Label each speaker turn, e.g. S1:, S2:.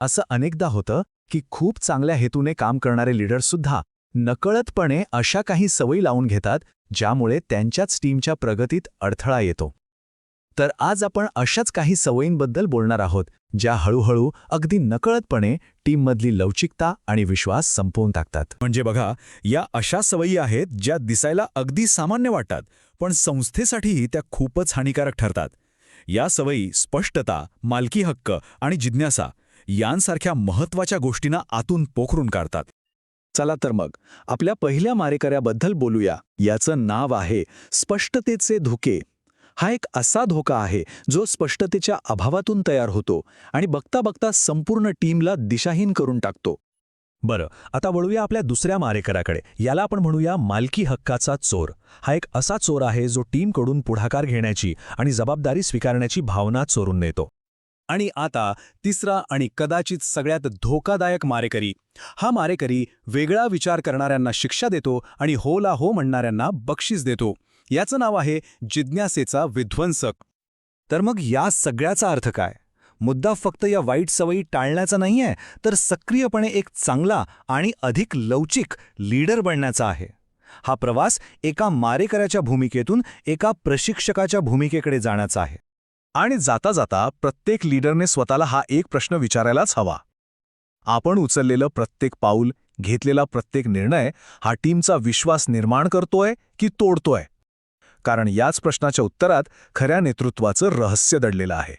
S1: असं अनेकदा होतं की खूप चांगल्या हेतूने काम करणारे लीडर्ससुद्धा नकळतपणे अशा काही सवयी लावून घेतात ज्यामुळे त्यांच्याच टीमच्या प्रगतीत अडथळा येतो. तर आज आपण अशाच काही सवयींबद्दल बोलणार आहोत ज्या हळूहळू अगदी नकळतपणे टीममधली लवचिकता आणि विश्वास संपवून टाकतात.
S2: म्हणजे बघा या अशा सवयी आहेत ज्या दिसायला अगदी सामान्य वाटतात पण संस्थेसाठीही त्या खूपच हानिकारक ठरतात. या सवयी स्पष्टता मालकी हक्क आणि जिज्ञासा यांसारख्या महत्त्वाच्या गोष्टींना आतून पोखरून काढतात.
S1: चला तर मग आपल्या पहिल्या मारेकऱ्याबद्दल बोलूया. याचं नाव आहे स्पष्टतेचे धोके. हा एक असा धोका आहे जो स्पष्टतेच्या अभावातून तयार होतो आणि बघता बघता संपूर्ण टीमला दिशाहीन करून टाकतो.
S3: बरं आता वळूया आपल्या दुसऱ्या मारेकराकडे याला आपण म्हणूया मालकी हक्काचा चोर. हा एक असा चोर आहे जो टीमकडून पुढाकार घेण्याची आणि जबाबदारी स्वीकारण्याची भावना चोरून नेतो.
S4: आणि आता तिसरा आणि कदाचित सगळ्यात धोकादायक मारेकरी. हा मारेकरी वेगळा विचार करणाऱ्यांना शिक्षा देतो आणि होला हो म्हणणाऱ्यांना बक्षीस देतो. याचं नाव आहे जिज्ञासेचा विध्वंसक. तर मग या सगळ्याचा अर्थ काय? मुद्दा फक्त या वाईट सवयी टाळण्याचा नाहीये तर सक्रियपणे एक चांगला आणि अधिक लवचिक लीडर बनण्याचा आहे. हा प्रवास एका मारेकऱ्याच्या भूमिकेतून एका प्रशिक्षकाच्या भूमिकेकडे जाण्याचा आहे.
S1: आणि जाता जाता प्रत्येक लीडरने स्वतःला हा एक प्रश्न विचारायलाच हवा. आपण उचललेलं प्रत्येक पाऊल घेतलेला प्रत्येक निर्णय हा टीमचा विश्वास निर्माण करतोय की तोडतोय? कारण याच प्रश्नाच्या उत्तरात खऱ्या नेतृत्वाचं रहस्य दडलेलं आहे.